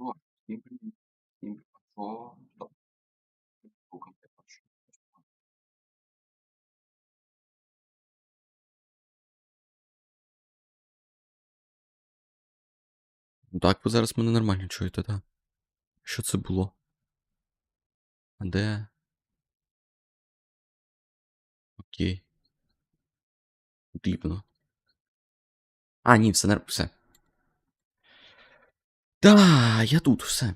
Що? Стоп. Рухом я бачу. Ну Так, ви зараз мене нормально чуєте, так? Що це було? А де? Окей. Дивно. А, ні, все все. Да, я тут, все.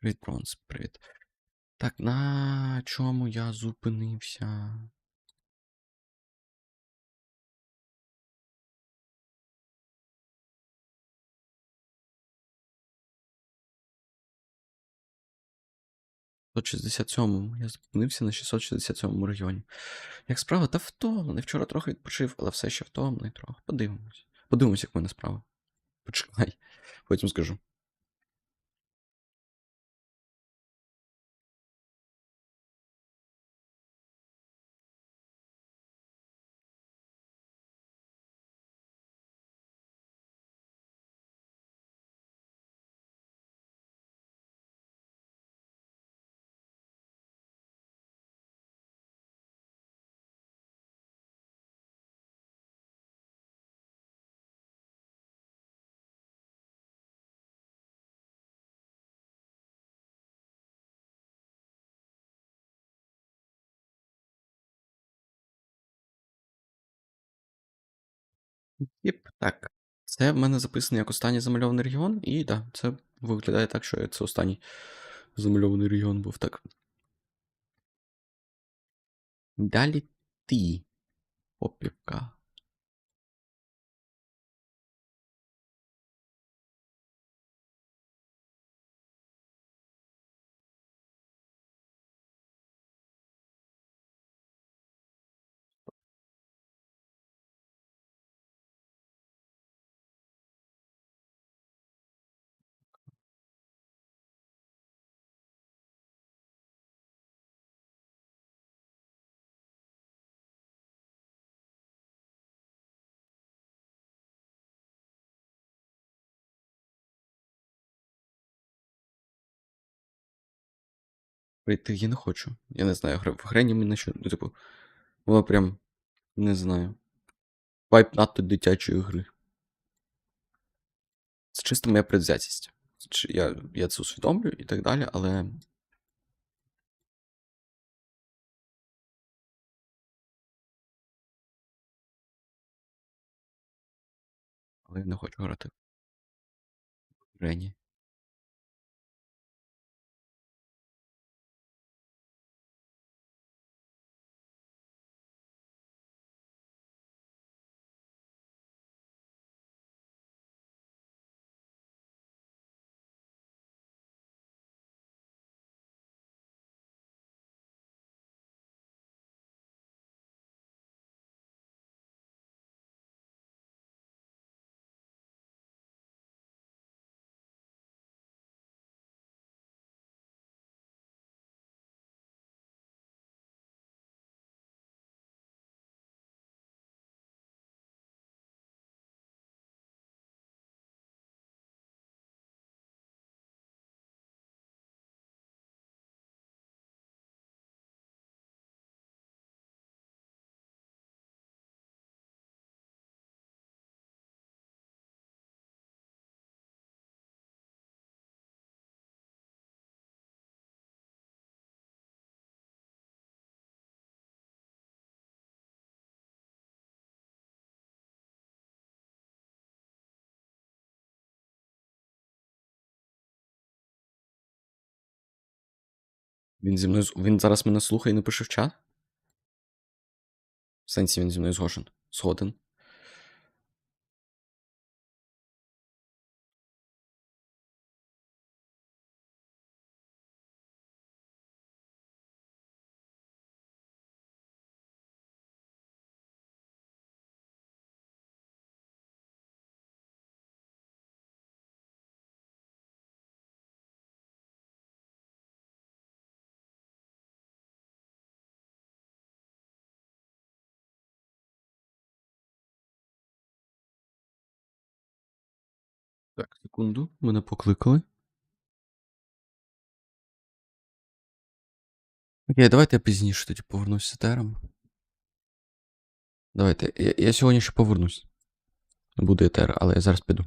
Привіт, Бронс, привіт. Так, на чому я зупинився? В 667-му. Я зупинився на 667-му регіоні. Як справа? Та втомлений. Вчора трохи відпочив, але все ще втомлений трохи. Подивимось. Подивимось, як в мене справа. Почекай, потім скажу. Єп, так. Це в мене записано як останній замальований регіон, і так, це виглядає так, що це останній замальований регіон був так. Далі ти, попівка. Прийти я не хочу. Я не знаю, в грені мене що. Ну, типу, воно прям не знаю. Вайп надто дитячої гри. Це чисто моя предвзятість. Я, я це усвідомлюю і так далі, але. Але я не хочу грати. в Він зі мною. Він зараз мене слухає і не пише в чат? В сенсі він зі мною згоден. Згоден. Так, секунду, мене покликали. Окей, давайте я пізніше тоді повернусь з етером. Давайте, я, я сьогодні ще повернусь. Буде етер, але я зараз піду.